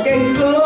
Okay, good.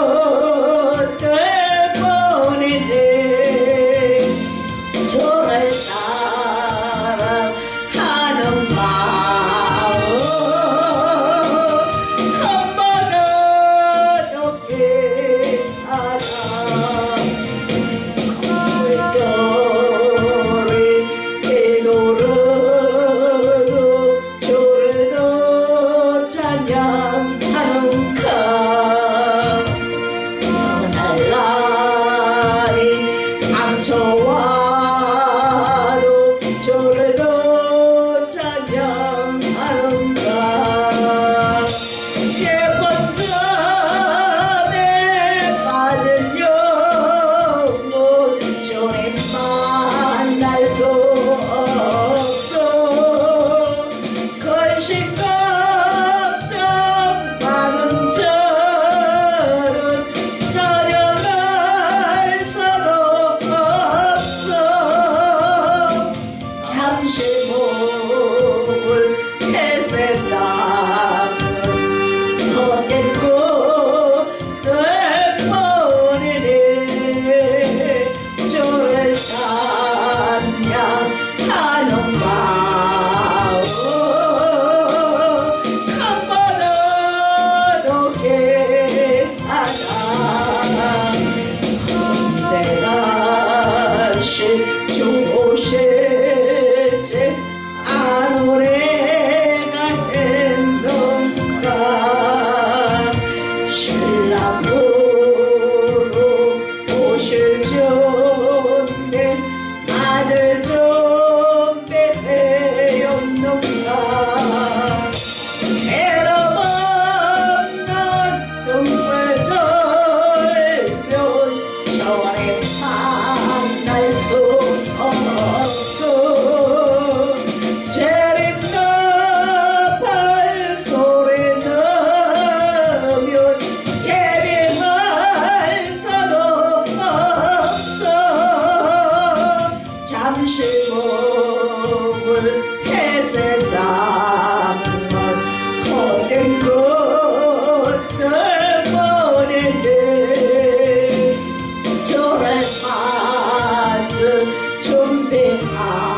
Oh. 안심을 해세상을 거된 것들 보내네. 결의 맛을 준비하